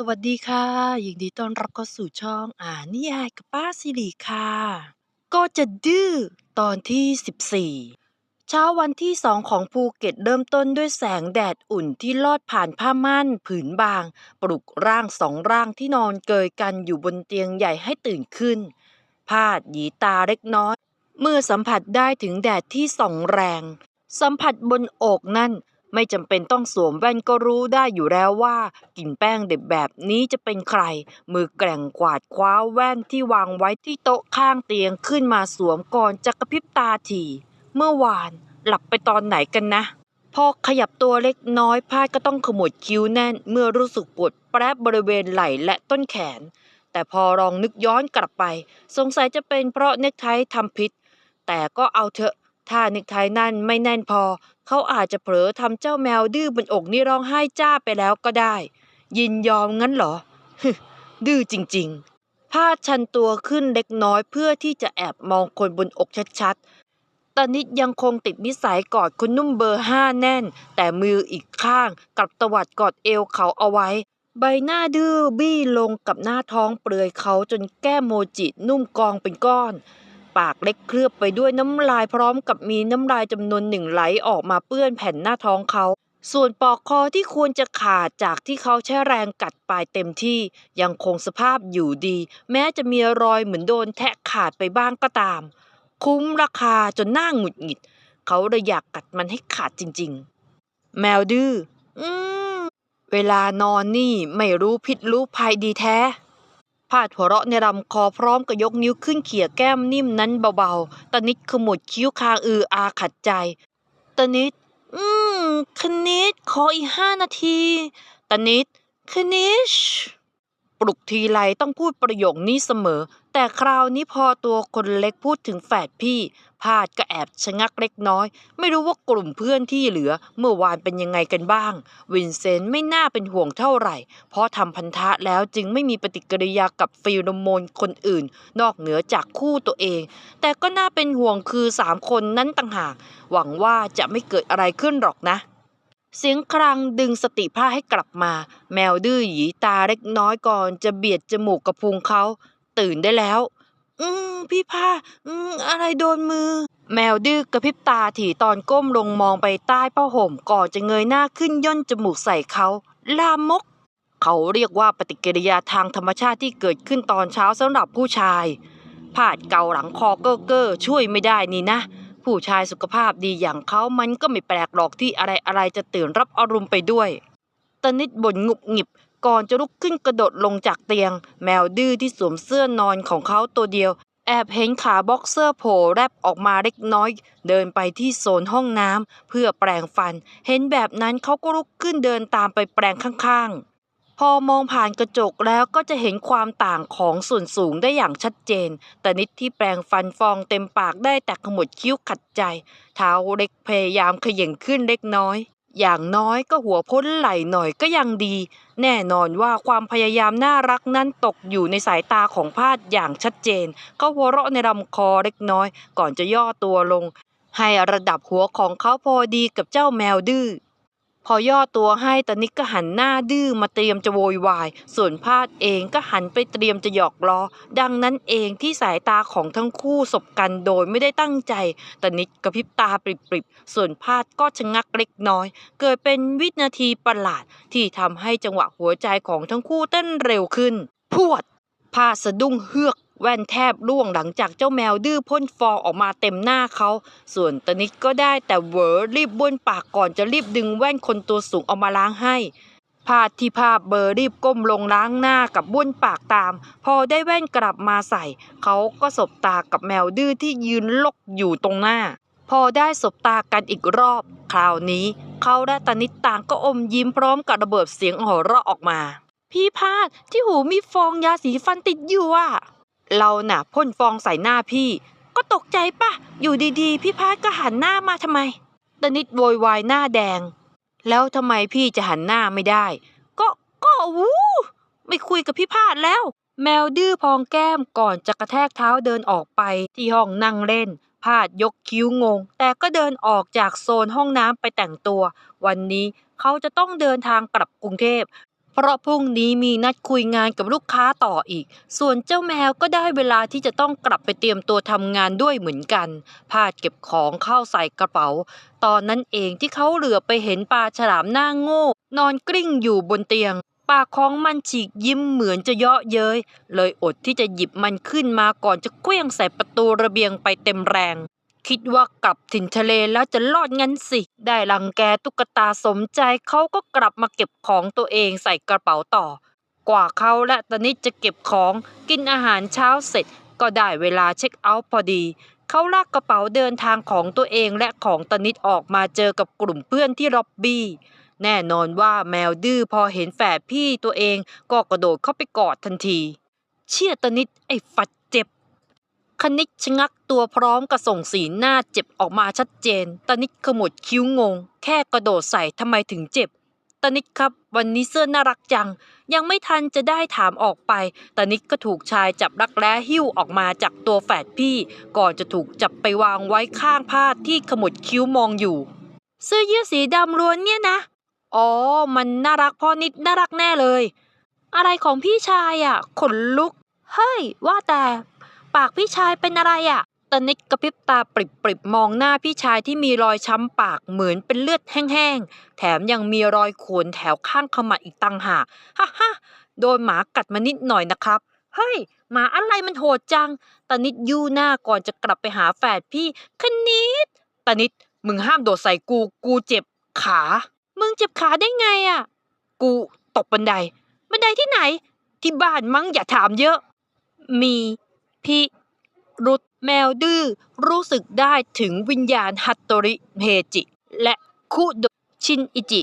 สวัสดีค่ะ ยินดีต้อนรับเข้าสู่ช่องอ่านนิยายกับป้าสิริค่ะ ก็จะดื้อตอนที่ 14 เช้าวันที่สองของภูเก็ตเริ่มต้นด้วยแสงแดดอุ่นที่ลอดผ่านผ้าม่านผืนบาง ปลุกร่างสองร่างที่นอนเกยกันอยู่บนเตียงใหญ่ให้ตื่นขึ้น พาดหยีตาเล็กน้อย เมื่อสัมผัสได้ถึงแดดที่ส่องแรง สัมผัสบนอกนั่น ไม่จำเป็นต้องสวมแว่นก็รู้ได้อยู่แล้วว่ากลิ่นแป้งเด็บแบบนี้จะเป็นใคร มือแกร่งกวาดคว้าแว่นที่วางไว้ที่โต๊ะข้างเตียงขึ้นมาสวมก่อนจะกระพริบตาถี่เมื่อวานหลับไปตอนไหนกันนะ พอขยับตัวเล็กน้อยพาดก็ต้องขมวดคิ้วแน่น เมื่อรู้สึกปวดแปรบบริเวณไหล่และต้นแขน แต่พอลองนึกย้อนกลับไป สงสัยจะเป็นเพราะเนคไททำพิษ แต่ก็เอาเถอะถ้าเนคไทนั่นไม่แน่นพอ เขาอาจจะเผลอทำเจ้าแมวดื้อบนอกนี่ร้องไห้จ้าไปแล้วก็ได้ ยินยอมงั้นเหรอ ดื้อจริงๆ พาดชันตัวขึ้นเล็กน้อยเพื่อที่จะแอบมองคนบนอกชัดๆ ตานิดยังคงติดนิสัยกอดคุณนุ่มเบอร์ห้าแน่น แต่มืออีกข้างกลับตวัดกอดเอวเขาเอาไว้ ใบหน้าดื้อบี้ลงกับหน้าท้องเปลือยเขาจนแก้มโมจินุ่มกองเป็นก้อน ปากเล็กเคลือบไปด้วยน้ำลายพร้อมกับมีน้ำลายจำนวนหนึ่งไหลออกมาเปื้อนแผ่นหน้าท้องเขาส่วนปอกคอที่ควรจะขาดจากที่เขาใช้แรงกัดปลายเต็มที่ยังคงสภาพอยู่ดี แม้จะมีรอยเหมือนโดนแทะขาดไปบ้างก็ตาม คุ้มราคาจนหน้าหงุดหงิด เขาเลยอยากกัดมันให้ขาดจริง ๆ แมวดื้ออืมเวลานอนนี่ไม่รู้ผิดรู้ภัยดีแท้ พาดหัวเราะในลำคอพร้อมกับยกนิ้วขึ้นเขี่ยแก้มนิ่มนั้นเบาๆตานิดขมวดคิ้วคางอืออาขัดใจตานิด อืมคณิตขออีกห้านาทีตานิดคณิชปลุกทีไรต้องพูดประโยคนี้เสมอ แต่คราวนี้พอตัวคนเล็กพูดถึงแฝดพี่ พาดก็แอบชะงักเล็กน้อย ไม่รู้ว่ากลุ่มเพื่อนที่เหลือเมื่อวานเป็นยังไงกันบ้าง วินเซนต์ไม่น่าเป็นห่วงเท่าไหร่ เพราะทำพันธะแล้วจึงไม่มีปฏิกิริยากับฟีโรโมนคนอื่น นอกเหนือจากคู่ตัวเอง แต่ก็น่าเป็นห่วงคือสามคนนั้นต่างหาก หวังว่าจะไม่เกิดอะไรขึ้นหรอกนะเสียงครังดึงสติพาให้กลับมา แมวดื้อหยีตาเล็กน้อยก่อนจะเบียดจมูกกับพุงเขา ตื่นได้แล้ว อืมพี่พาอืมอะไรโดนมือ แมวดื้อกระพริบตาถี่ตอนก้มลงมองไปใต้ผ้าห่มก่อนจะเงยหน้าขึ้นย่นจมูกใส่เขา ลามก เขาเรียกว่าปฏิกิริยาทางธรรมชาติที่เกิดขึ้นตอนเช้าสำหรับผู้ชายพาดเกาหลังคอเก้อเก้อช่วยไม่ได้นี่นะ ผู้ชายสุขภาพดีอย่างเขามันก็ไม่แปลกหรอกที่อะไรอะไรจะตื่นรับอารมณ์ไปด้วยตนิดบ่นงุบหงิบ ก่อนจะลุกขึ้นกระโดดลงจากเตียง แมวดื้อที่สวมเสื้อนอนของเขาตัวเดียว แอบเห็นขาบ็อกเซอร์โผล่แรบออกมาเล็กน้อย เดินไปที่โซนห้องน้ำเพื่อแปรงฟัน เห็นแบบนั้นเขาก็ลุกขึ้นเดินตามไปแปรงข้างๆ พอมองผ่านกระจกแล้วก็จะเห็นความต่างของส่วนสูงได้อย่างชัดเจน แต่นิดที่แปรงฟันฟองเต็มปากได้แต่ขมวดคิ้วขัดใจ เท้าเล็กพยายามเขย่งขึ้นเล็กน้อย อย่างน้อยก็หัวพ้นไหลหน่อยก็ยังดี แน่นอนว่าความพยายามน่ารักนั้นตกอยู่ในสายตาของพาดอย่างชัดเจน เขาหัวเราะในลำคอเล็กน้อย ก่อนจะย่อตัวลง ให้ระดับหัวของเขาพอดีกับเจ้าแมวดื้อ พอย่อตัวให้ตานิกก็หันหน้าดื้อมาเตรียมจะโวยวาย ส่วนพาดเองก็หันไปเตรียมจะหยอกล้อ ดังนั้นเองที่สายตาของทั้งคู่สบกันโดยไม่ได้ตั้งใจตานิดกระพริบตาปริบๆ ส่วนพาดก็ชะงักเล็กน้อย เกิดเป็นวินาทีประหลาด ที่ทำให้จังหวะหัวใจของทั้งคู่เต้นเร็วขึ้น พวดพาสะดุ้งเฮือก แว่นแทบร่วงหลังจากเจ้าแมวดื้อพ่นฟองออกมาเต็มหน้าเขา ส่วนตนิดก็ได้แต่เหวอรีบบ้วนปากก่อนจะรีบดึงแว่นคนตัวสูงออกมาล้างให้พาดที่ภาพเบอร์รีบก้มลงล้างหน้ากับบ้วนปากตาม พอได้แว่นกลับมาใส่ เขาก็สบตากับแมวดื้อที่ยืนลกอยู่ตรงหน้า พอได้สบตากันอีกรอบ คราวนี้เขาและตานิดต่างก็อมยิ้มพร้อมกับระเบิดเสียงหัวเราะออกมา พี่พาดที่หูมีฟองยาสีฟันติดอยู่อะ เราน่ะพ่นฟองใส่หน้าพี่ ก็ตกใจปะอยู่ดีๆ พี่พาดก็หันหน้ามาทำไมตนิดโวยวายหน้าแดง แล้วทำไมพี่จะหันหน้าไม่ได้ ก็ก็วู้ไม่คุยกับพี่พาดแล้ว แมวดื้อพองแก้มก่อนจะกระแทกเท้าเดินออกไปที่ห้องนั่งเล่น พาดยกคิ้วงง แต่ก็เดินออกจากโซนห้องน้ำไปแต่งตัว วันนี้เขาจะต้องเดินทางกลับกรุงเทพ เพราะพรุ่งนี้มีนัดคุยงานกับลูกค้าต่ออีก ส่วนเจ้าแมวก็ได้เวลาที่จะต้องกลับไปเตรียมตัวทำงานด้วยเหมือนกัน พาดเก็บของเข้าใส่กระเป๋า ตอนนั้นเองที่เขาเหลือไปเห็นปลาฉลามหน้าโง่ นอนกลิ้งอยู่บนเตียงปากของมันฉีกยิ้มเหมือนจะเยาะเย้ย เลยอดที่จะหยิบมันขึ้นมาก่อนจะเคลื่องใส่ประตูระเบียงไปเต็มแรง คิดว่ากลับถิ่นทะเลแล้วจะรอดงั้นสิ ได้รังแกตุ๊กตาสมใจเขาก็กลับมาเก็บของตัวเองใส่กระเป๋าต่อ กว่าเขาและตานิดจะเก็บของกินอาหารเช้าเสร็จ ก็ได้เวลาเช็คเอาท์พอดี เขาลากกระเป๋าเดินทางของตัวเองและของตนิดออกมาเจอกับกลุ่มเพื่อนที่ล็อบบี้แน่นอนว่าแมวดื้อพอเห็นแฝดพี่ตัวเองก็กระโดดเข้าไปกอดทันที เชี่ยตนิดไอ้ฟัด คณิตชะงักตัวพร้อมกับส่งสีหน้าเจ็บออกมาชัดเจนตานิดขมวดคิ้วงง แค่กระโดดใส่ทำไมถึงเจ็บตานิดครับ วันนี้เสื้อน่ารักจัง ยังไม่ทันจะได้ถามออกไปตานิดก็ถูกชายจับรักแร้หิ้วออกมาจากตัวแฝดพี่ ก่อนจะถูกจับไปวางไว้ข้างผ้าที่ขมวดคิ้วมองอยู่ เสื้อยืดสีดำล้วนเนี่ยนะ อ๋อ มันน่ารักพ่อนิดน่ารักแน่เลย อะไรของพี่ชายอะ ขนลุก เฮ้ย ว่าแต่ ปากพี่ชายเป็นอะไรอะตานิดกระพริบตาปริบๆมองหน้าพี่ชายที่มีรอยช้ำปากเหมือนเป็นเลือดแห้งๆ แถมยังมีรอยขวนแถวข้างขมับอีกตังหากฮ่าฮ่าโดนหมากัดมานิดหน่อยนะครับ เฮ้ย หมาอะไรมันโหดจังตานิดยู่หน้าก่อนจะกลับไปหาแฝดพี่คณิดตานิดมึงห้ามโดดใส่กู กูเจ็บขา มึงเจ็บขาได้ไงอะ กูตกบันได บันไดที่ไหน ที่บ้านมั้งอย่าถามเยอะ มี พิรุษแมวดื้อรู้สึกได้ถึงวิญญาณฮัตโตริเพจิ และคุโดชินอิจิ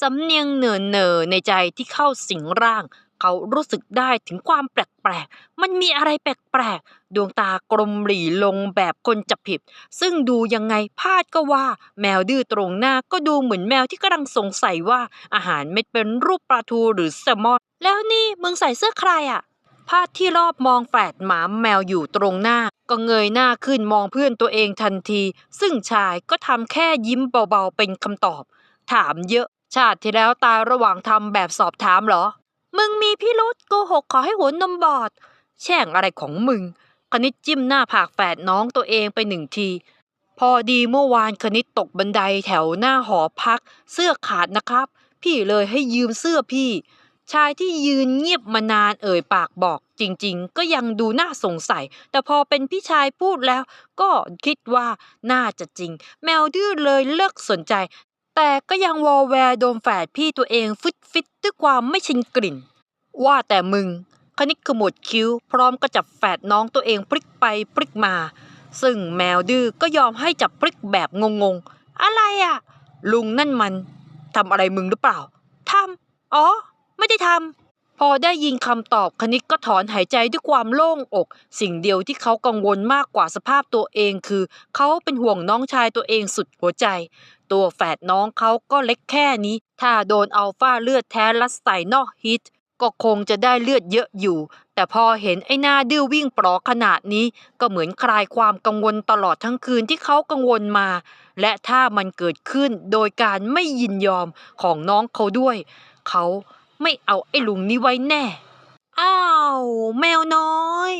สำเนียงเหน่อเนอในใจที่เข้าสิงร่าง เขารู้สึกได้ถึงความแปลกๆ มันมีอะไรแปลกๆ ดวงตากลมหลีลงแบบคนจับผิด ซึ่งดูยังไงพาดก็ว่า แมวดื้อตรงหน้าก็ดูเหมือนแมวที่กำลังสงสัยว่าอาหารเม็ดเป็นรูปปลาทูหรือแซลมอน แล้วนี่มึงใส่เสื้อใครอะ พาดที่รอบมองแฝดหมาแมวอยู่ตรงหน้า ก็เงยหน้าขึ้นมองเพื่อนตัวเองทันที ซึ่งชายก็ทำแค่ยิ้มเบาๆเป็นคำตอบ ถามเยอะ ชาติที่แล้วตายระหว่างทำแบบสอบถามเหรอ มึงมีพิรุษโกหกขอให้หัวนมบอด แช่งอะไรของมึง คณิตจิ้มหน้าผากแฝดน้องตัวเองไปหนึ่งทีพอดีเมื่อวานคณิตตกบันไดแถวหน้าหอพัก เสื้อขาดนะครับ พี่เลยให้ยืมเสื้อพี่ ชายที่ยืนเงียบมานานเอ่ยปากบอก จริงๆ ก็ยังดูน่าสงสัย แต่พอเป็นพี่ชายพูดแล้ว ก็คิดว่าน่าจะจริง แมวดื้อเลยเลิกสนใจ แต่ก็ยังวอแวร์โดนแฝดพี่ตัวเองฟิตฟิตด้วยความไม่ชินกลิ่น ว่าแต่มึง คณิตขมวดคิ้ว พร้อมก็จับแฝดน้องตัวเองพลิกไปพลิกมา ซึ่งแมวดื้อก็ยอมให้จับพลิกแบบงงๆ อะไรอะลุงนั่นมันทำอะไรมึงหรือเปล่าทำอ๋อ ไม่ได้ทำพอได้ยินคำตอบคณิตก็ถอนหายใจด้วยความโล่งอก สิ่งเดียวที่เขากังวลมากกว่าสภาพตัวเองคือ เขาเป็นห่วงน้องชายตัวเองสุดหัวใจ ตัวแฝดน้องเขาก็เล็กแค่นี้ ถ้าโดนอัลฟาเลือดแท้ลัดใส่นอกฮิตก็คงจะได้เลือดเยอะอยู่ แต่พอเห็นไอ้หน้าดื้อวิ่งปลอขนาดนี้ ก็เหมือนคลายความกังวลตลอดทั้งคืนที่เขากังวลมา และถ้ามันเกิดขึ้นโดยการไม่ยินยอมของน้องเขาด้วย เขา ไม่เอาไอ้ลุงนี้ไว้แน่ อ้าว แมวน้อย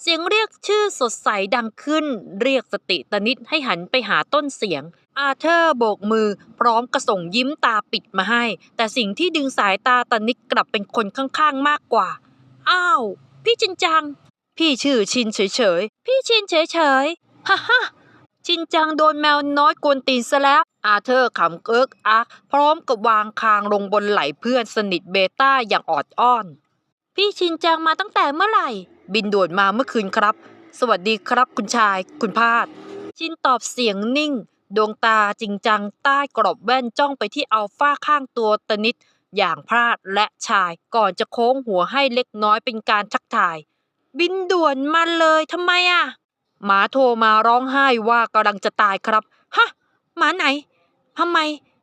เสียงเรียกชื่อสดใสดังขึ้น เรียกสติตนิดให้หันไปหาต้นเสียง อาเธอร์โบกมือ พร้อมกระส่งยิ้มตาปิดมาให้ แต่สิ่งที่ดึงสายตาตนิดกลับเป็นคนข้างๆมากกว่า อ้าว พี่จินจัง พี่ชื่อชินเฉยๆ พี่ชินเฉยๆ ฮ่าฮ่า ชินจังโดนแมวน้อยกวนตีนซะแล้ว อาเธอร์ขำเอิกอักพร้อมกับวางคางลงบนไหล่เพื่อนสนิทเบต้าอย่างออดอ้อน พี่ชินจังมาตั้งแต่เมื่อไหร่ บินด่วนมาเมื่อคืนครับ สวัสดีครับคุณชาย คุณพาด ชินตอบเสียงนิ่ง ดวงตาจริงจังใต้กรอบแว่นจ้องไปที่อัลฟาข้างตัวตนิดอย่างพลาดและชายก่อนจะโค้งหัวให้เล็กน้อยเป็นการทักทาย บินด่วนมาเลยทำไมอะ หมาโทรมาร้องไห้ว่ากำลังจะตายครับ ฮะ หมาไหนทำไม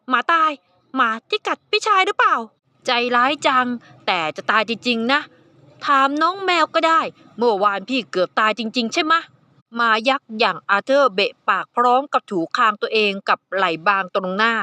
หมาตาย หมาที่กัดพี่ชายหรือเปล่า ใจร้ายจัง แต่จะตายจริงๆนะ ถามน้องแมวก็ได้ เมื่อวานพี่เกือบตายจริง ๆ ใช่ไหมหมายักษ์อย่างอาเธอร์เบะปากพร้อมกับถูคางตัวเองกับไหล่บางตรงหน้า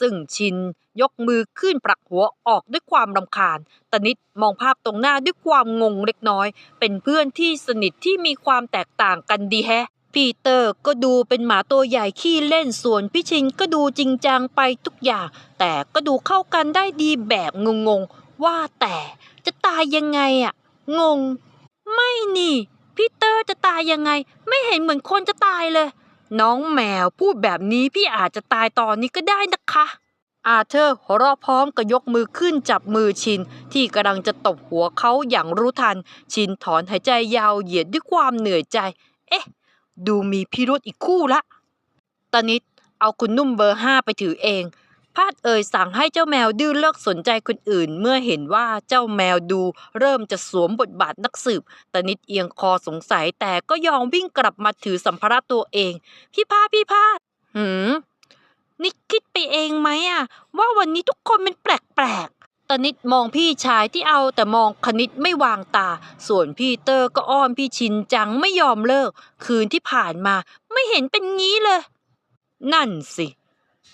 ซึ่งชินยกมือขึ้นปรักหัวออกด้วยความรำคาญ ตนิดมองภาพตรงหน้าด้วยความงงเล็กน้อย เป็นเพื่อนที่สนิทที่มีความแตกต่างกันดีแฮะปีเตอร์ก็ดูเป็นหมาตัวใหญ่ขี้เล่นส่วนพี่ชินก็ดูจริงจังไปทุกอย่าง แต่ก็ดูเข้ากันได้ดีแบบงงๆ ว่าแต่จะตายยังไงอะงง ไม่นี่ พีเตอร์จะตายยังไง ไม่เห็นเหมือนคนจะตายเลย น้องแมวพูดแบบนี้พี่อาจจะตายตอนนี้ก็ได้นะคะ อาเธอร์หัวเราะพร้อมกับยกมือขึ้นจับมือชิน ที่กำลังจะตบหัวเขาอย่างรู้ทัน ชินถอนหายใจยาวเหยียดด้วยความเหนื่อยใจ เอ๊ะ ดูมีพิรุธอีกคู่ละตอนนี้เอาคุณนุ่มเบอร์ห้าไปถือเอง พาดเอ่ยสั่งให้เจ้าแมวดื้อเลิกสนใจคนอื่น เมื่อเห็นว่าเจ้าแมวดู เริ่มจะสวมบทบาทนักสืบตานิดเอียงคอสงสัยแต่ก็ยอมวิ่งกลับมาถือสัมภาระตัวเอง พี่พาพี่พาดหืมนี่คิดไปเองไหมอะว่าวันนี้ทุกคนเป็นแปลกๆตานิดมองพี่ชายที่เอาแต่มองคณิตไม่วางตา ส่วนพี่เตอร์ก็อ้อนพี่ชินจังไม่ยอมเลิก คืนที่ผ่านมาไม่เห็นเป็นงี้เลย นั่นสิ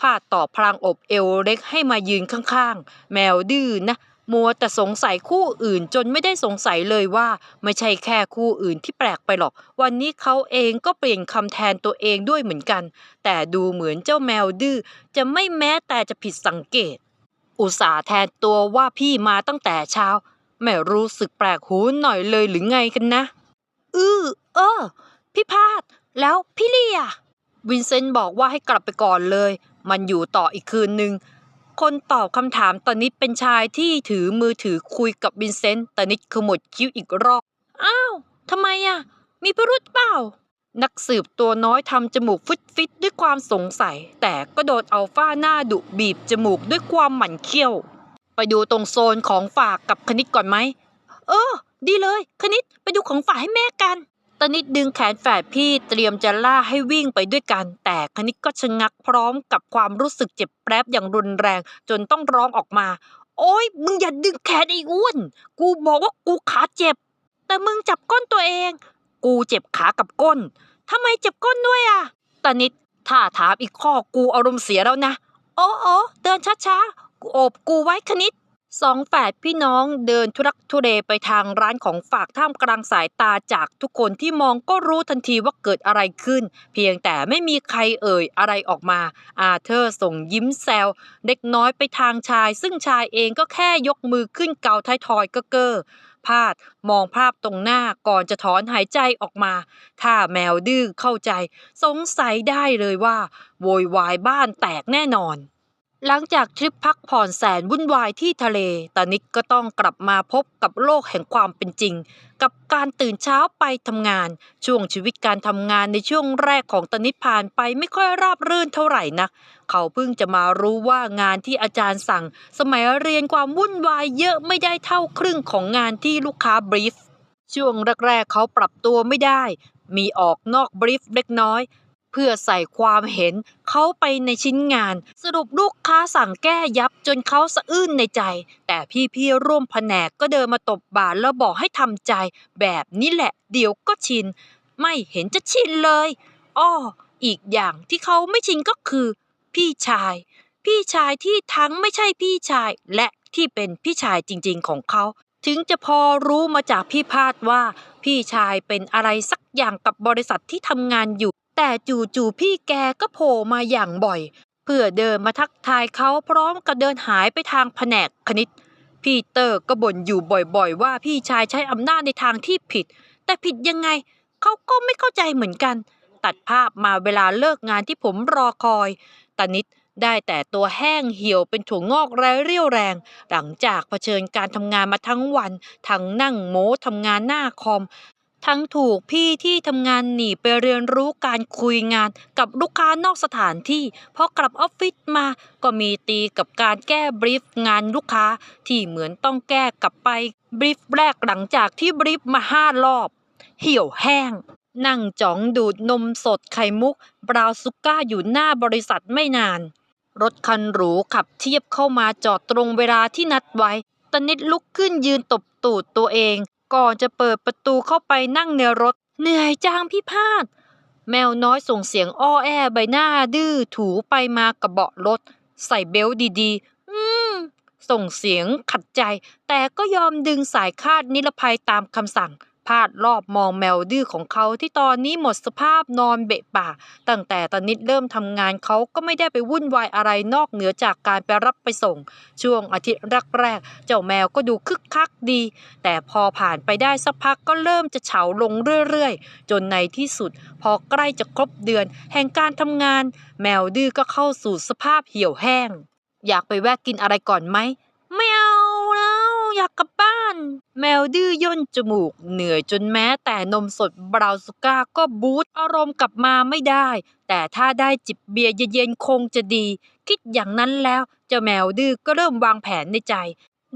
พาดต่อพลางอบเอวเล็กให้มายืนข้างๆ แมวดื้อนะ มัวแต่สงสัยคู่อื่นจนไม่ได้สงสัยเลยว่า ไม่ใช่แค่คู่อื่นที่แปลกไปหรอก วันนี้เขาเองก็เปลี่ยนคำแทนตัวเองด้วยเหมือนกัน แต่ดูเหมือนเจ้าแมวดื้อจะไม่แม้แต่จะผิดสังเกต อุตส่าห์แทนตัวว่าพี่มาตั้งแต่เช้าไม่รู้สึกแปลกหูหน่อยเลยหรือไงกันนะ อือเออ พี่พาด แล้วพี่เลียวินเซนต์บอกว่าให้กลับไปก่อนเลย มันอยู่ต่ออีกคืนหนึ่งคนตอบคำถามตอนนี้เป็นชายที่ถือมือถือคุยกับวินเซนต์ตอนนี้ขมวดคิ้วอีกรอบ อ้าวทำไมอะ มีพิรุธเปล่า นักสืบตัวน้อยทำจมูกฟุดฟิตด้วยความสงสัย แต่ก็โดนอัลฟาหน้าดุบีบจมูกด้วยความหมั่นเคี้ยว ไปดูตรงโซนของฝากกับคณิตก่อนไหม เออ ดีเลย คณิตไปดูของฝากให้แม่กัน ตนิดดึงแขนแฝดพี่เตรียมจะล่าให้วิ่งไปด้วยกัน แต่คณิตก็ชะงักพร้อมกับความรู้สึกเจ็บแปรบอย่างรุนแรง จนต้องร้องออกมา โอ๊ย มึงอย่าดึงแขนไอ้อ้วน กูบอกว่ากูขาเจ็บ แต่มึงจับก้นตัวเอง กูเจ็บขากับก้นทำไมเจ็บก้นด้วยอะตนิดถ้าถามอีกข้อกูอารมณ์เสียแล้วนะ โอ้โอ้เดินช้าๆกูโอบกูไว้คณิต สองแฝดพี่น้องเดินทุรักทุเลไปทางร้านของฝากท่ามกลางสายตาจากทุกคนที่มองก็รู้ทันทีว่าเกิดอะไรขึ้น เพียงแต่ไม่มีใครเอ่ยอะไรออกมา อาเธอร์ส่งยิ้มแซวเด็กน้อยไปทางชาย ซึ่งชายเองก็แค่ยกมือขึ้นเกาท้ายทอยก็เกอร์พาดมองภาพตรงหน้าก่อนจะถอนหายใจออกมา ถ้าแมวดื้อเข้าใจ สงสัยได้เลยว่า โวยวายบ้านแตกแน่นอน หลังจากทริปพักผ่อนแสนวุ่นวายที่ทะเลตานิกก็ต้องกลับมาพบกับโลกแห่งความเป็นจริง กับการตื่นเช้าไปทำงาน ช่วงชีวิตการทำงานในช่วงแรกของตานิดผ่านไปไม่ค่อยราบรื่นเท่าไหร่นัก เขาเพิ่งจะมารู้ว่างานที่อาจารย์สั่ง สมัยเรียนความวุ่นวายเยอะไม่ได้เท่าครึ่งของงานที่ลูกค้าบรีฟช่วงแรกๆเขาปรับตัวไม่ได้ มีออกนอกบรีฟเล็กน้อย เพื่อใส่ความเห็นเขาไปในชิ้นงาน สรุปลูกค้าสั่งแก้ยับจนเขาสะอื้นในใจ แต่พี่ๆร่วมแผนกก็เดินมาตบบ่าแล้วบอกให้ทำใจ แบบนี้แหละ เดี๋ยวก็ชิน ไม่เห็นจะชินเลยอ้ออีกอย่างที่เขาไม่ชินก็คือ พี่ชาย พี่ชายที่ทั้งไม่ใช่พี่ชายและที่เป็นพี่ชายจริง ๆ ของเขาถึงจะพอรู้มาจากพี่พาดว่า พี่ชายเป็นอะไรสักอย่างกับบริษัทที่ทำงานอยู่ แต่จู่ๆพี่แกก็โผล่มาอย่างบ่อย เพื่อเดินมาทักทายเขาพร้อมกับเดินหายไปทางแผนกคณิต พี่เตอร์ก็บ่นอยู่บ่อยๆ ว่าพี่ชายใช้อำนาจในทางที่ผิด แต่ผิดยังไงเขาก็ไม่เข้าใจเหมือนกัน ตัดภาพมาเวลาเลิกงานที่ผมรอคอยตานิดได้แต่ตัวแห้งเหี่ยวเป็นถั่วงอกไร้เรี่ยวแรง หลังจากเผชิญการทำงานมาทั้งวัน ทั้งนั่งโม้ทำงานหน้าคอม ทั้งถูกพี่ที่ทำงานหนีไปเรียนรู้การคุยงานกับลูกค้านอกสถานที่พอกลับออฟฟิศมาก็มีตีกับการแก้บรีฟงานลูกค้าที่เหมือนต้องแก้กลับไปบรีฟแรกหลังจากที่บรีฟมาห้ารอบ เหี่ยวแห้ง นั่งจ๋องดูดนมสดไข่มุก บราวนซุก้าอยู่หน้าบริษัทไม่นาน รถคันหรูขับเทียบเข้ามาจอดตรงเวลาที่นัดไว้ตนิดลุกขึ้นยืนตบตูดตัวเอง ก่อนจะเปิดประตูเข้าไปนั่งในรถ เหนื่อยจังพี่พาด แมวน้อยส่งเสียงอ้อแอใบหน้าดื้อถูไปมากับเบาะรถ ใส่เบลต์ดีๆ อืม ส่งเสียงขัดใจ แต่ก็ยอมดึงสายคาดนิรภัยตามคำสั่ง พาดรอบมองแมวดื้อของเขาที่ตอนนี้หมดสภาพนอนเบะปาก ตั้งแต่ตอนนิดเริ่มทำงานเขาก็ไม่ได้ไปวุ่นวายอะไรนอกเหนือจากการไปรับไปส่ง ช่วงอาทิตย์แรกๆเจ้าแมวก็ดูคึกคักดี แต่พอผ่านไปได้สักพักก็เริ่มจะเฉาลงเรื่อยๆ จนในที่สุด พอใกล้จะครบเดือน แห่งการทำงาน แมวดื้อก็เข้าสู่สภาพเหี่ยวแห้ง อยากไปแวะกินอะไรก่อนไหม อยากกลับบ้าน แมวดื้อย่นจมูก เหนื่อยจนแม้แต่นมสดบราวสุก้าก็บูตอารมณ์กลับมาไม่ได้ แต่ถ้าได้จิบเบียร์เย็นๆคงจะดี คิดอย่างนั้นแล้วเจ้าแมวดื้อก็เริ่มวางแผนในใจ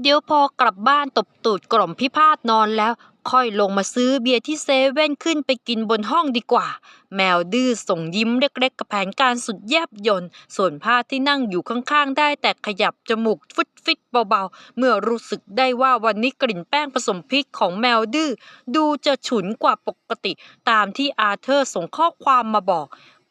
เดี๋ยวพอกลับบ้านตบตูดกล่อมพิพาทนอนแล้ว ค่อยลงมาซื้อเบียร์ที่เซเว่นขึ้นไปกินบนห้องดีกว่า แมวดื้อส่งยิ้มเล็กๆกับแผนการสุดแยบยนต์ส่วนพาที่นั่งอยู่ข้างๆ ได้แต่ขยับจมูกฟุดฟิตเบาๆ เมื่อรู้สึกได้ว่าวันนี้กลิ่นแป้งผสมพริกของแมวดื้อดูจะฉุนกว่าปกติ ตามที่อาเธอร์ส่งข้อความมาบอก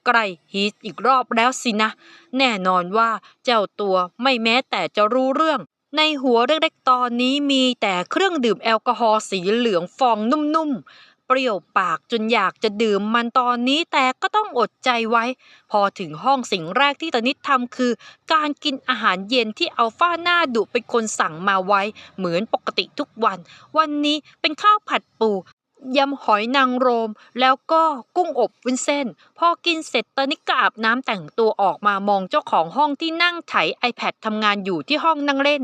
ใกล้ฮีทอีกรอบแล้วสินะ แน่นอนว่าเจ้าตัวไม่แม้แต่จะรู้เรื่อง ในหัวเล็กๆตอนนี้มีแต่เครื่องดื่มแอลกอฮอล์สีเหลืองฟองนุ่มๆ เปรี้ยวปากจนอยากจะดื่มมันตอนนี้แต่ก็ต้องอดใจไว้ พอถึงห้องสิ่งแรกที่ตนิดทำคือ การกินอาหารเย็นที่อัลฟาหน้าดุเป็นคนสั่งมาไว้ เหมือนปกติทุกวัน วันนี้เป็นข้าวผัดปู ยำหอยนางรม แล้วก็กุ้งอบวุ้นเส้น พอกินเสร็จตอนนี้ก็อาบน้ำแต่งตัวออกมามองเจ้าของห้องที่นั่งไถ iPad ทำงานอยู่ที่ห้องนั่งเล่น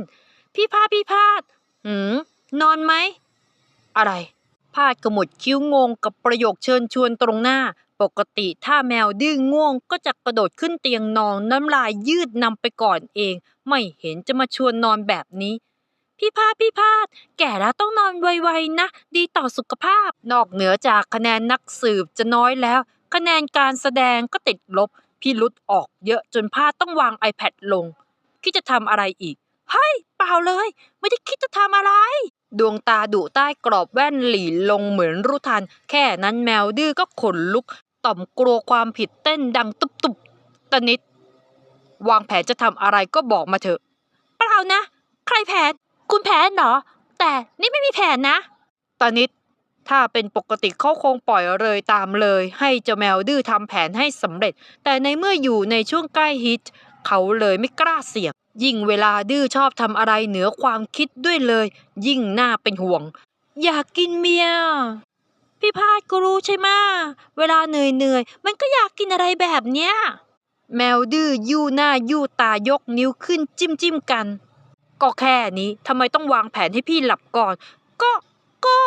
พี่พาพี่พาดหืมนอนไหม อะไร พาดกระหมดคิ้วงงกับประโยคเชิญชวนตรงหน้า ปกติถ้าแมวดื้อง่วงก็จะกระโดดขึ้นเตียงนอนน้ำลายยืดนำไปก่อนเอง ไม่เห็นจะมาชวนนอนแบบนี้ พี่พาดพี่พาดแก่แล้วต้องนอนไวๆนะ ดีต่อสุขภาพ นอกเหนือจากคะแนนนักสืบจะน้อยแล้ว คะแนนการแสดงก็ติดลบ พี่ลุดออกเยอะจนพาดต้องวาง iPad ลง คิดจะทำอะไรอีก เฮ้ย เปล่าเลย ไม่ได้คิดจะทำอะไร ดวงตาดุใต้กรอบแว่นหลีลงเหมือนรู้ทัน แค่นั้นแมวดื้อก็ขนลุก ต่อมกลัวความผิดเต้นดังตุบๆตะนิด วางแผนจะทำอะไรก็บอกมาเถอะ เปล่านะ ใครแผน คุณแผนเหรอ แต่นี่ไม่มีแผนนะ ตานิด ถ้าเป็นปกติเขาคงปล่อยเลยตามเลย ให้เจ้าแมวดื้อทำแผนให้สำเร็จ แต่ในเมื่ออยู่ในช่วงใกล้ฮิต เขาเลยไม่กล้าเสี่ยง ยิ่งเวลาดื้อชอบทำอะไรเหนือความคิดด้วยเลย ยิ่งน่าเป็นห่วง อยากกินเมียพี่พาดก็รู้ใช่ไหมเวลาเหนื่อยเหนื่อยๆมันก็อยากกินอะไรแบบเนี้ย แมวดื้อยู่หน้ายู่ตายกนิ้วขึ้นจิ้มจิ้มกัน ก็แค่นี้ทำไมต้องวางแผนให้พี่หลับก่อน ก็ก็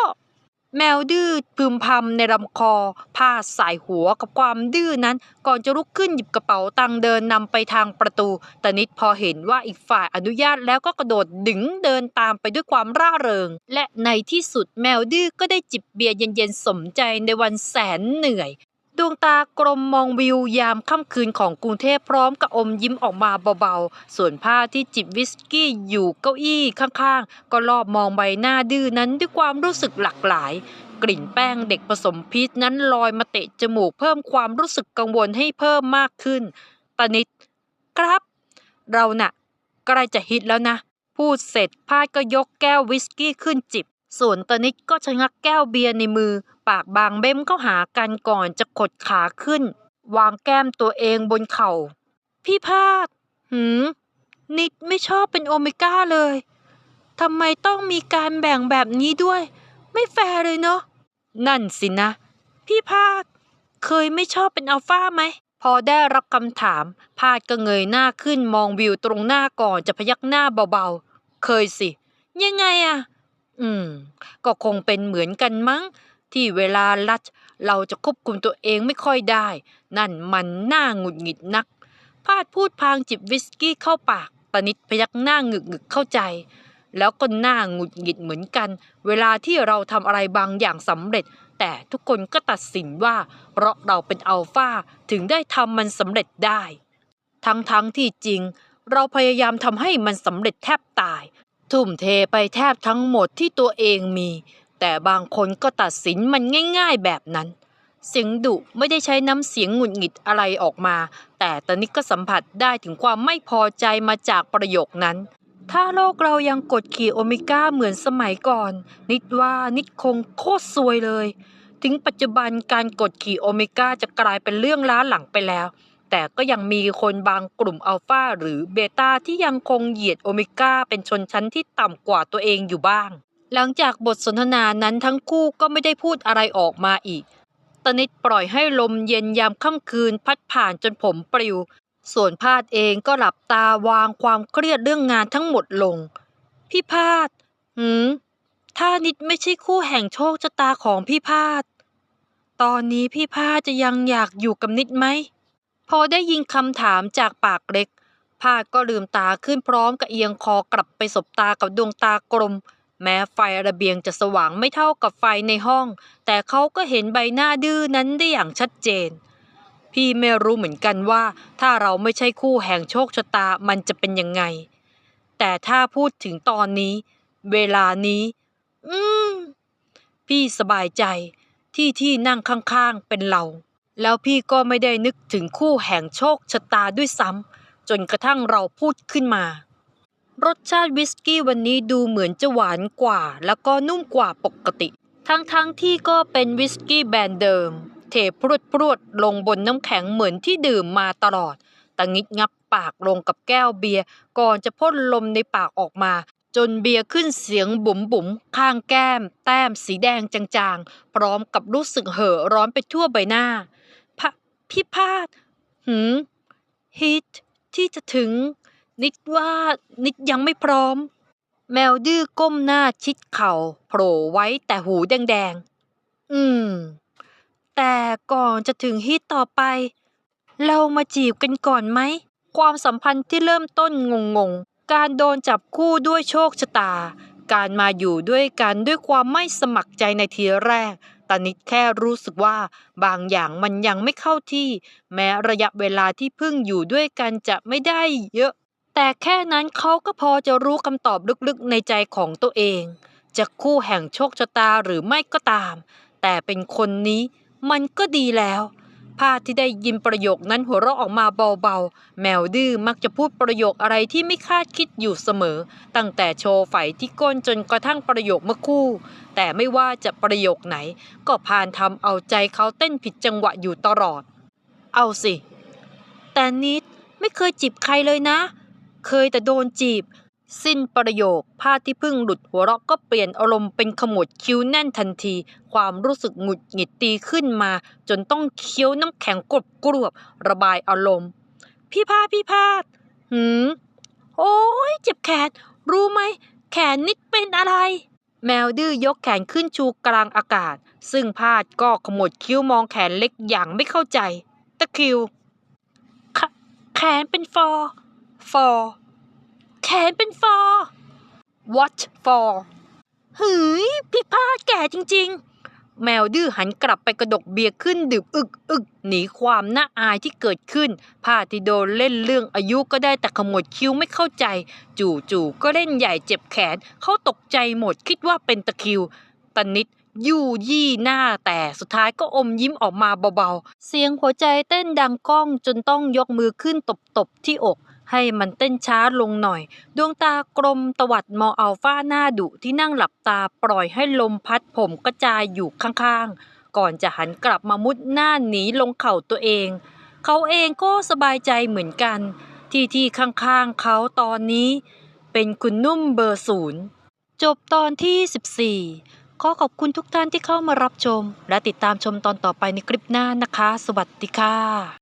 แมวดื้อพึมพำในลำคอผ้าสายหัวกับความดื้อนั้น ก่อนจะลุกขึ้นหยิบกระเป๋าตังเดินนำไปทางประตู แต่นิดพอเห็นว่าอีกฝ่ายอนุญาตแล้วก็กระโดดดึงเดินตามไปด้วยความร่าเริง และในที่สุดแมวดื้อก็ได้จิบเบียร์เย็นๆสมใจในวันแสนเหนื่อย ดวงตากลมมองวิวยามค่ำคืนของกรุงเทพพร้อมกับอมยิ้มออกมาเบาๆ ส่วนผ้าที่จิบวิสกี้อยู่เก้าอี้ข้างๆ ก็รอบมองใบหน้าดื้อนั้นด้วยความรู้สึกหลากหลาย กลิ่นแป้งเด็กผสมพีชนั้นลอยมาเตะจมูกเพิ่มความรู้สึกกังวลให้เพิ่มมากขึ้น ตานิดครับ เราน่ะใกล้จะฮิตแล้วนะ พูดเสร็จพาดก็ยกแก้ววิสกี้ขึ้นจิบ ส่วนตานิดก็ชะงักแก้วเบียร์ในมือ ปากบางเบ้มเข้าหากันก่อนจะขดขาขึ้น วางแก้มตัวเองบนเข่า พี่พาดหืม นิดไม่ชอบเป็นโอเมก้าเลยทำไมต้องมีการแบ่งแบบนี้ด้วย ไม่แฟร์เลยเนาะนั่นสินะ พี่พาดเคยไม่ชอบเป็นอัลฟาไหม พอได้รับคำถาม พาดก็เงยหน้าขึ้นมองวิวตรงหน้าก่อนจะพยักหน้าเบาๆ เคยสิ ยังไงอะอืม ก็คงเป็นเหมือนกันมั้ง ที่เวลาลัดเราจะควบคุมตัวเองไม่ค่อยได้ นั่นมันน่าหงุดหงิดนัก พาดพูดพางจิบวิสกี้เข้าปากตานิดพยักหน้าหงึกหงึกเข้าใจ แล้วก็หน้าหงุดหงิดเหมือนกัน เวลาที่เราทำอะไรบางอย่างสำเร็จ แต่ทุกคนก็ตัดสินว่า เพราะเราเป็นอัลฟาถึงได้ทำมันสำเร็จได้ ทั้งๆทที่จริง เราพยายามทำให้มันสำเร็จแทบตาย ทุ่มเทไปแทบทั้งหมดที่ตัวเองมี แต่บางคนก็ตัดสินมันง่ายๆแบบนั้น เสียงดุไม่ได้ใช้น้ำเสียงหงุดหงิดอะไรออกมา แต่ตอนนี้ก็สัมผัสได้ถึงความไม่พอใจมาจากประโยคนั้น ถ้าโลกเรายังกดขี่โอเมก้าเหมือนสมัยก่อน นิดว่านิดคงโคตรซวยเลย ถึงปัจจุบันการกดขี่โอเมก้าจะกลายเป็นเรื่องล้าหลังไปแล้วแต่ก็ยังมีคนบางกลุ่มอัลฟาหรือเบต้าที่ยังคงเหยียดโอเมก้าเป็นชนชั้นที่ต่ำกว่าตัวเองอยู่บ้าง หลังจากบทสนทนานั้นทั้งคู่ก็ไม่ได้พูดอะไรออกมาอีก ตนิดปล่อยให้ลมเย็นยามค่ำคืนพัดผ่านจนผมปลิว ส่วนพาดเองก็หลับตาวางความเครียดเรื่องงานทั้งหมดลง พี่พาดหืมถ้านิดไม่ใช่คู่แห่งโชคชะตาของพี่พาด ตอนนี้พี่พาดจะยังอยากอยู่กับนิดไหม พอได้ยินคำถามจากปากเล็ก พาดก็ลืมตาขึ้นพร้อมกับเอียงคอกลับไปสบตากับดวงตากลม แม้ไฟระเบียงจะสว่างไม่เท่ากับไฟในห้อง แต่เขาก็เห็นใบหน้าดื้อนั้นได้อย่างชัดเจน พี่ไม่รู้เหมือนกันว่า ถ้าเราไม่ใช่คู่แห่งโชคชะตามันจะเป็นยังไง แต่ถ้าพูดถึงตอนนี้ เวลานี้ อืม พี่สบายใจที่ที่นั่งข้างๆเป็นเรา แล้วพี่ก็ไม่ได้นึกถึงคู่แห่งโชคชะตาด้วยซ้ำจนกระทั่งเราพูดขึ้นมา รสชาติวิสกี้วันนี้ดูเหมือนจะหวานกว่า แล้วก็นุ่มกว่าปกติ ทั้งๆทที่ก็เป็นวิสกี้แบรนด์เดิม เทพรวดพรวดๆลงบนน้ำแข็งเหมือนที่ดื่มมาตลอดตะงิดงับปากลงกับแก้วเบียร์ก่อนจะพ่นลมในปากออกมา จนเบียร์ขึ้นเสียงบุ๋มบุ๋มๆข้างแก้ม แต้มสีแดงจางๆ พร้อมกับรู้สึกเห่อร้อนไปทั่วใบหน้าพะพี่พาดหืมฮิตที่จะถึง นิดว่านิดยังไม่พร้อม แมวดื้อก้มหน้าชิดเข่าโผล่ไว้แต่หูแดงๆ อืม แต่ก่อนจะถึงฮิตต่อไป เรามาจีบกันก่อนไหม ความสัมพันธ์ที่เริ่มต้นงงๆ การโดนจับคู่ด้วยโชคชะตา การมาอยู่ด้วยกันด้วยความไม่สมัครใจในทีแรกตานิดแค่รู้สึกว่าบางอย่างมันยังไม่เข้าที่ แม้ระยะเวลาที่เพิ่งอยู่ด้วยกันจะไม่ได้เยอะ แต่แค่นั้นเขาก็พอจะรู้คำตอบลึกๆในใจของตัวเอง จะคู่แห่งโชคชะตาหรือไม่ก็ตาม แต่เป็นคนนี้มันก็ดีแล้วพาที่ได้ยินประโยคนั้นหัวเราะออกมาเบาๆ แมวดื้อมักจะพูดประโยคอะไรที่ไม่คาดคิดอยู่เสมอ ตั้งแต่โชว์ไฝที่ก้นจนกระทั่งประโยคเมื่อคู่ แต่ไม่ว่าจะประโยคไหน ก็พานทำเอาใจเขาเต้นผิดจังหวะอยู่ตลอด เอาสิ แต่นิดไม่เคยจีบใครเลยนะ เคยแต่โดนจีบ สิ้นประโยคผ้าที่เพิ่งหลุดหัวเราะก็เปลี่ยนอารมณ์เป็นขมวดคิ้วแน่นทันที ความรู้สึกหงุดหงิดตีขึ้นมา จนต้องเคี้ยวน้ำแข็งกรบกรวบระบายอารมณ์ พี่พาพี่พาดหืมโอ้ยเจ็บแขน รู้ไหม แขนนิดเป็นอะไร แมวดื้อยกแขนขึ้นชูกลางอากาศ ซึ่งพาดก็ขมวดคิ้วมองแขนเล็กอย่างไม่เข้าใจ ตะคิว แขนเป็นฟอ อแขนเป็นฟอ what for เฮ้ยพี่พาดแก่จริง ๆ แมวดื้อหันกลับไปกระดกเบียร์ขึ้นดื่มอึกอึกหนีความน่าอายที่เกิดขึ้นพาที่โดนเล่นเรื่องอายุก็ได้แต่ขมวดคิ้วไม่เข้าใจ จู่ๆก็เล่นใหญ่เจ็บแขน เขาตกใจหมดคิดว่าเป็นตะคิวตะนิดยู่ยี่หน้าแต่สุดท้ายก็อมยิ้มออกมาเบาๆ เสียงหัวใจเต้นดังก้องจนต้องยกมือขึ้นตบๆที่อก ให้มันเต้นช้าลงหน่อย ดวงตากลมตวัดมองอัลฟาหน้าดุที่นั่งหลับตาปล่อยให้ลมพัดผมกระจายอยู่ข้างๆ ก่อนจะหันกลับมามุดหน้าหนีลงเข่าตัวเอง เขาเองก็สบายใจเหมือนกัน ที่ที่ข้างๆเขาตอนนี้ เป็นคุณนุ่มเบอร์ศูนย์จบตอนที่ 14 ขอขอบคุณทุกท่านที่เข้ามารับชม และติดตามชมตอนต่อไปในคลิปหน้านะคะ สวัสดีค่ะ